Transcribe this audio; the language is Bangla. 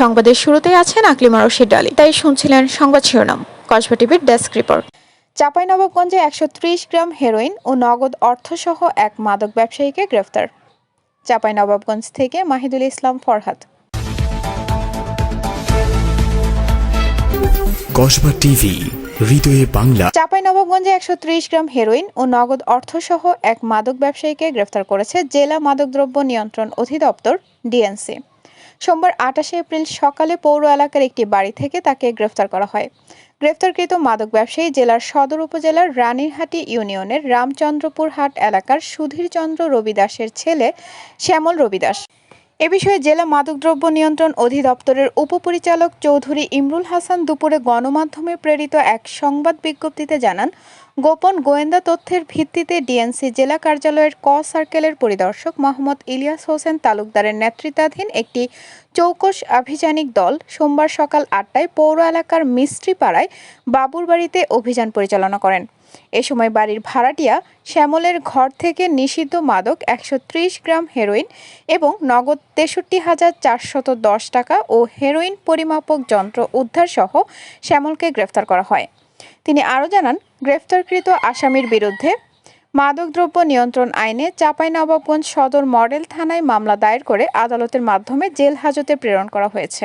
সংবাদের শুরুতেই আছেন আকলিমা রশিদ ডালি তাই শুনছিলেন সংবাদ শিরোনাম কসবা টিভির ডেস্ক রিপোর্ট। চাঁপাইনবাবগঞ্জে একশো ত্রিশ গ্রাম হেরোইন ও নগদ অর্থসহ এক মাদক ব্যবসায়ীকে গ্রেফতার। চাঁপাইনবাবগঞ্জ থেকে মাহিদুল ইসলাম ফরহাদ। কসবা টিভি হৃদয়ে বাংলা। চাঁপাইনবাবগঞ্জে একশো ত্রিশ গ্রাম হেরোইন ও নগদ অর্থসহ এক মাদক ব্যবসায়ীকে গ্রেফতার করেছে জেলা মাদকদ্রব্য নিয়ন্ত্রণ অধিদপ্তর ডিএনসি। সোমবার আটাশে এপ্রিল সকালে পৌর এলাকার একটি বাড়ি থেকে তাকে গ্রেফতার করা হয়। গ্রেফতারকৃত মাদক ব্যবসায়ী জেলার সদর উপজেলার রানীরহাটি ইউনিয়নের রামচন্দ্রপুর হাট এলাকার সুধীরচন্দ্র রবিদাসের ছেলে শ্যামল রবিদাস। এ বিষয়ে জেলা মাদকদ্রব্য নিয়ন্ত্রণ অধিদপ্তরের উপপরিচালক চৌধুরী ইমরুল হাসান দুপুরে গণমাধ্যমে প্রেরিত এক সংবাদ বিজ্ঞপ্তিতে জানান, গোপন গোয়েন্দা তথ্যের ভিত্তিতে ডিএনসি জেলা কার্যালয়ের ক সার্কেলের পরিদর্শক মোহাম্মদ ইলিয়াস হোসেন তালুকদারের নেতৃত্বাধীন একটি চৌকস আভিযানিক দল সোমবার সকাল আটটায় পৌর এলাকার মিস্ত্রিপাড়ায় বাবুর বাড়িতে অভিযান পরিচালনা করেন। এ সময় বাড়ির ভাড়াটিয়া শ্যামলের ঘর থেকে নিষিদ্ধ মাদক একশো ত্রিশ গ্রাম হেরোইন এবং নগদ তেষট্টি হাজার চারশত দশ টাকা ও হেরোইন পরিমাপক যন্ত্র উদ্ধার সহ শ্যামলকে গ্রেফতার করা হয়। তিনি আরও জানান, গ্রেফতারকৃত আসামির বিরুদ্ধে মাদকদ্রব্য নিয়ন্ত্রণ আইনে চাঁপাইনবাবগঞ্জ সদর মডেল থানায় মামলা দায়ের করে আদালতের মাধ্যমে জেল হাজতে প্রেরণ করা হয়েছে।